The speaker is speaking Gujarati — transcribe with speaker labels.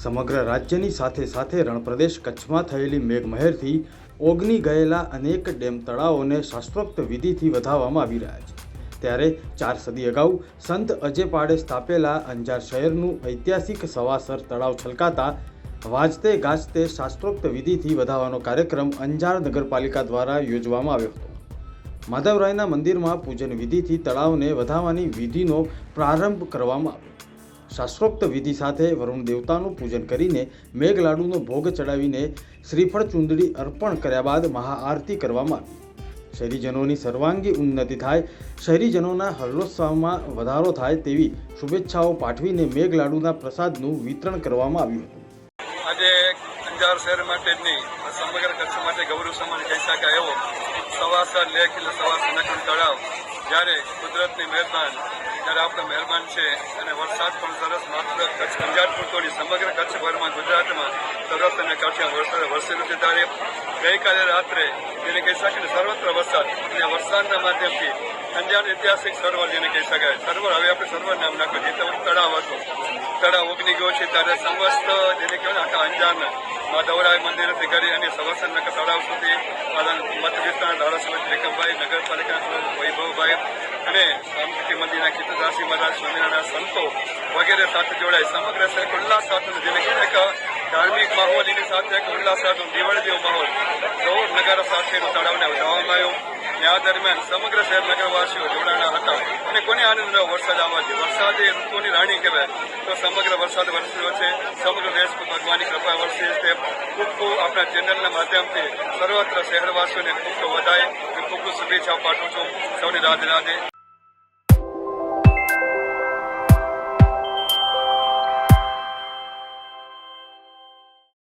Speaker 1: સમગ્ર રાજ્યની સાથે સાથે રણપ્રદેશ કચ્છમાં થયેલી મેઘમહેરથી ઓગની ગયેલા અનેક ડેમ તળાવોને શાસ્ત્રોક્ત વિધિથી વધાવવામાં આવી રહ્યા છે. ત્યારે ચાર સદી અગાઉ સંત અજેપાડે સ્થાપેલા અંજાર શહેરનું ઐતિહાસિક સવાસર તળાવ છલકાતા વાજતે ગાજતે શાસ્ત્રોક્ત વિધિથી વધાવવાનો કાર્યક્રમ અંજાર નગરપાલિકા દ્વારા યોજવામાં આવ્યો હતો. માધવરાયના મંદિરમાં પૂજન વિધિથી તળાવને વધાવવાની વિધિનો પ્રારંભ કરવામાં આવ્યો. શાસ્ત્રોક્ત વિધિ સાથે વરુણ દેવતાનું પૂજન કરીને મેઘલાડુનો ભોગ ચડાવીને શ્રીફળ ચુંદડી અર્પણ કર્યા બાદ મહાઆરતી કરવામાં આવી. શહેરીજનોની સર્વાંગી ઉન્નતિ થાય, શહેરીજનોના હર્ષોત્સવમાં વધારો થાય તેવી શુભેચ્છાઓ પાઠવીને મેઘલાડુના પ્રસાદનું વિતરણ કરવામાં આવ્યું હતું.
Speaker 2: આજે અંજાર શહેર માટેની સમગ્ર કચ્છ માટે ગૌરવ સમાન કહી શકાય એવો સવાસર લેખ એટલે સવાસર નકલ તળાવ. જ્યારે કુદરતની મહેરબાન ત્યારે આપણે મહેરબાન છે અને વરસાદ પણ સરસ માત્ર કચ્છ અંજાર પૂરતો સમગ્ર કચ્છભરમાં ગુજરાતમાં સરસ અને કાઠિયા વરસાદ વરસેલું છે. ત્યારે ગઈકાલે રાત્રે જેને કહી શકાય સર્વત્ર વરસાદ અને વરસાદના માધ્યમથી અંજાર ઐતિહાસિક સરોવર જેને કહી શકાય. સરોવર હવે આપણે સરોવર નામ નાખ્યું જે તળાવ હતું. તળાવ ઓગની ગયો છે. ત્યારે સમસ્ત જેને કહેવાય આખા અંજારના મા દૌરાય મંદિરથી કરી અને સવાસનના તળાવ સુધી મત વિસ્તારના ધારાસભ્ય ત્રિકમભાઈ નગરપાલિકાના વૈભવભાઈ અને રામશક્તિ મંદિરના કીર્તિદાસી મહારાજ, સ્વામિનારાયણ સંતો વગેરે સાથે જોડાય સમગ્ર શહેર સાથે જેને કહેવાય ધાર્મિક માહોલ એની સાથે એક ઉલ્લાસ સાથે દિવાળી જેવો માહોલ જોર નગારા સાથેનું તળાવને વધારવામાં આવ્યું. અને આ દરમિયાન સમગ્ર શહેર નગરવાસીઓ જોડાણા હતા. અને કોને આનંદ વરસાદ આવવાથી વરસાદ એ ઋતુની રાણી કહેવાય. તો સમગ્ર વરસાદ વરસ્યો છે. સમગ્ર દેશ પર ભગવાનની કૃપા વરસી છે. ખૂબ ખૂબ આપણા ચેનલના માધ્યમથી સર્વત્ર શહેરવાસીઓને ખૂબ ખૂબ વધાય. ખૂબ ખૂબ શુભેચ્છાઓ પાઠવું છું. સૌને રાધે રાધે.